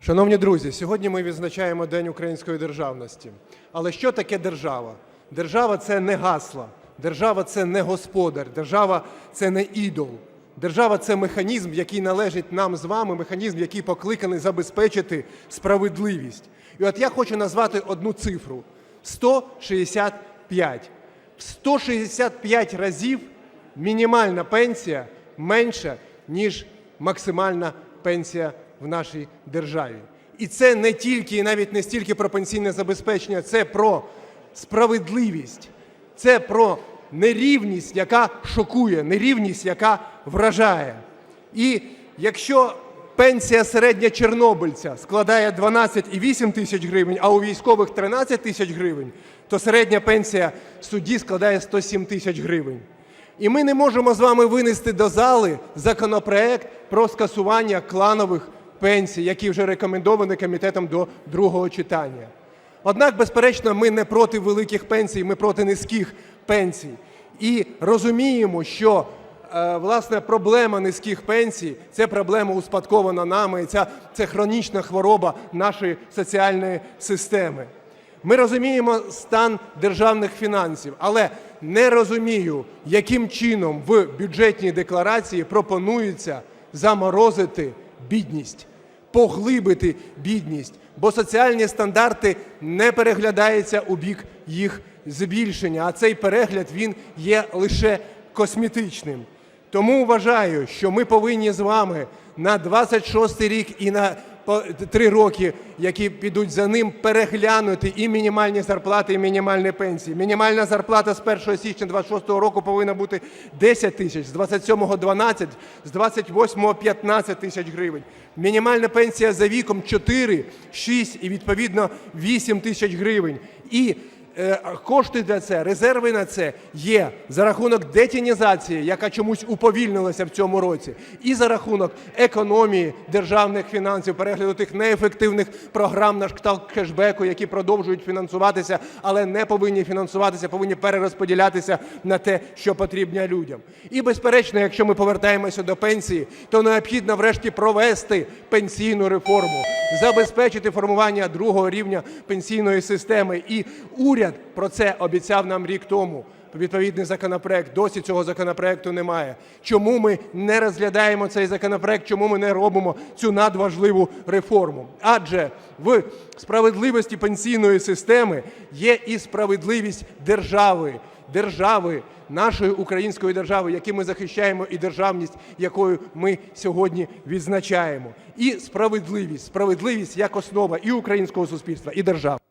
Шановні друзі, сьогодні ми відзначаємо День української державності. Але що таке держава? Держава це не гасло, держава це не господар, держава це не ідол. Держава це механізм, який належить нам з вами, механізм, який покликаний забезпечити справедливість. І от я хочу назвати одну цифру 165. В 165 разів мінімальна пенсія менша, ніж максимальна пенсія в нашій державі. І це не тільки і навіть не стільки про пенсійне забезпечення, це про справедливість, це про нерівність, яка шокує, нерівність, яка вражає. І якщо пенсія середня чорнобильця складає 12,8 тисяч гривень, а у військових 13 тисяч гривень, то середня пенсія судді складає 107 тисяч гривень. І ми не можемо з вами винести до зали законопроект про скасування кланових пенсій, який вже рекомендований комітетом до другого читання. Однак, безперечно, ми не проти великих пенсій, ми проти низьких пенсій. І розуміємо, що е, власне проблема низьких пенсій це проблема успадкована нами, і ця це хронічна хвороба нашої соціальної системи. Ми розуміємо стан державних фінансів, але не розумію, яким чином в бюджетній декларації пропонується заморозити бідність, поглибити бідність, бо соціальні стандарти не переглядаються у бік їх збільшення, а цей перегляд він є лише косметичним. Тому вважаю, що ми повинні з вами на 26 рік і на три роки, які підуть за ним, переглянути і мінімальні зарплати, і мінімальні пенсії. Мінімальна зарплата з 1 січня 26 року повинна бути 10 тисяч, з 27-го – 12, з 28-го – 15 тисяч гривень. Мінімальна пенсія за віком 4, 6 і відповідно 8 тисяч гривень. І Кошти для це, резерви на це є за рахунок детінізації, яка чомусь уповільнилася в цьому році, і за рахунок економії державних фінансів, перегляду тих неефективних програм на кшталт кешбеку, які продовжують фінансуватися, але не повинні фінансуватися, повинні перерозподілятися на те, що потрібно людям. І безперечно, якщо ми повертаємося до пенсії, то необхідно врешті провести пенсійну реформу, забезпечити формування другого рівня пенсійної системи. І уряд про це обіцяв нам рік тому. Відповідний законопроект. Досі цього законопроекту немає. Чому ми не розглядаємо цей законопроект? Чому ми не робимо цю надважливу реформу? Адже в справедливості пенсійної системи є і справедливість держави, держави, нашої української держави, яку ми захищаємо, і державність, якою ми сьогодні відзначаємо. І справедливість, справедливість як основа і українського суспільства, і держави.